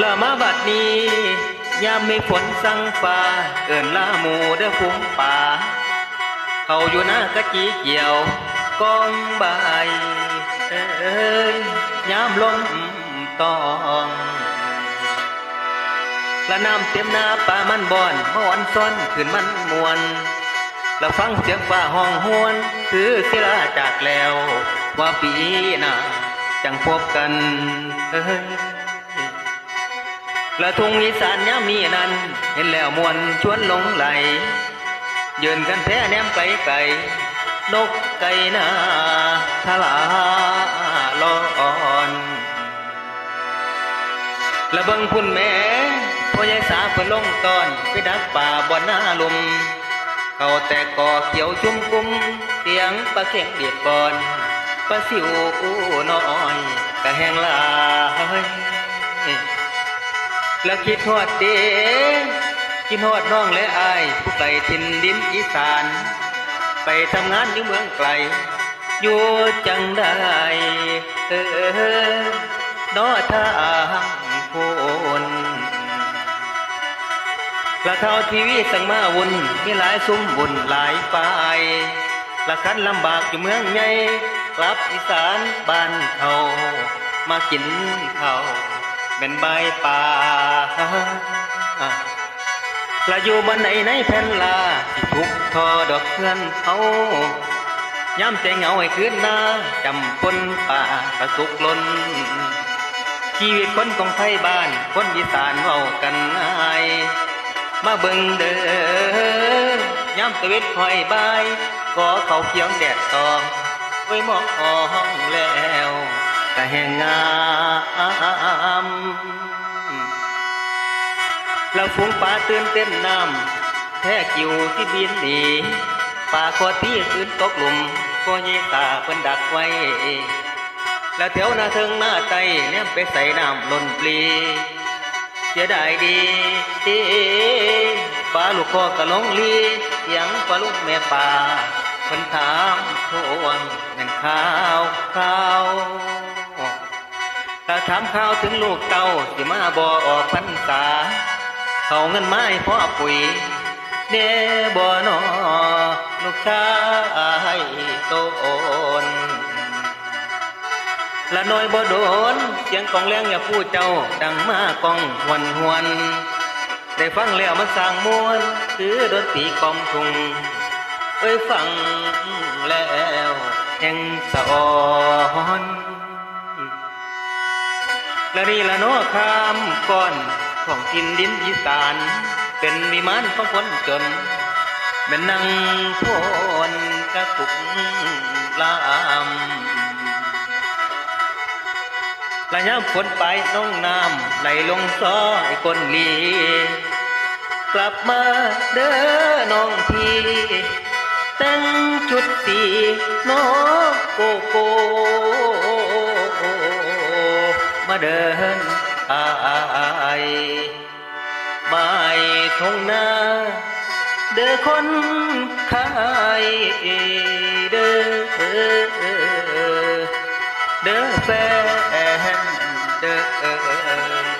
ก็มาบัดนี้ยามมีฝนสั่งฟ้าเอิ่นลาหมูเด้อฟุ้งป่า เขาอยู่หน้ากะจีเกี่ยวกองใบยเอ้ยยามลมตองละน้ำเต็มหน้าป่ามันบอนมอนซ้อนขึ้นมันมวนแล้วฟังเสียงฟ้าห้องหวน คือศิลาจากแล้ว ว่าปีหน้าจังพบกันเอ้ย ละทุ่งอีสานยามีนั้น เห็นแล้วมวนชวนหลงไหลยืนกันแท้แนมไกลไกลนกไก่นาทลาลอนละเบิงพุ่นแม่พ่อใหญ่สาเพิ่นลงตอนไปดักป่าบ่อนหน้าลมเขาแต่ก่อเขียวชุ่มกุ้มเสียงปลาเข็งเบียดก่อนปลาสิวอู้น้อยกะแหงลาย แล้วคิดฮอดเด้คิดฮอดน้องและอาย ผู้ไกลถิ่นดินอีสาน ไปทำงานอยู่เมืองไกล อยู่จังได้เออนอทางคนละเท่าทีวีสังมาวุ่นมีหลายซุ้มบุญหลายฝ่ายละคันลำบากอยู่เมืองใหญ่กลับอีสานบ้านเขามากินเขาว เป็นใบป่าละอยู่บนไหนในแผ่นลาที่ทุกทอดอกเพื่อนเขาย้ำใจเหงาให้คืนหน้าจำปนป่าประสุกลนชีวิตคนของไทยบ้าน คนอีสานเว้ากันง่ายมาเบิ่งเด้อย้ำตะเวทคอยบายก็เขาเขียวแดดตองไว้มองแล้ว ก็แห่งงามเราฝูงป่าตื่นเต้นน้ำแท้กิวที่บินหนีป่าขอที่คืนตกหลุมก็ยีตาเพิ่นดักไว้ แล้วแถวหน้าเทิงหน้าไตแนมไปใส่น้ำล้นปลีเสียดายดีปลาลูกคอกะลงลีเสียงปลาลูกแม่ป่าเพิ่นถามโทวงแม่นข้าวข้าว ถ้าถามข้าวถึงลูกเต้าสิมาบ่ออกพรรษา เขาเงินไม้พ่อปุ๋ยเดบ่นอลูกชายโตนละน้อยบ่โดนเสียงกองแรงอย่าพูดเจ้าดังมากองหวนหวนได้ฟังแล้วมันสร้างมวลคือดนตรีกองทุงเอ้ยฟังแล้วแห่งสะออน และนี่ละเน้อคำก่อนของกินดินอีสาน เป็นวิมานของคนจนแม่นนังโพนกระตุกลามละยามฝนไปน้องน้ำไหลลงซอยก้นลี กลับมาเด้อน้องพี่ แต่งชุดสีน้องโกโก เดินอายบายทงนาเด้อคนขายเด้อเด้อแฟนเด้อ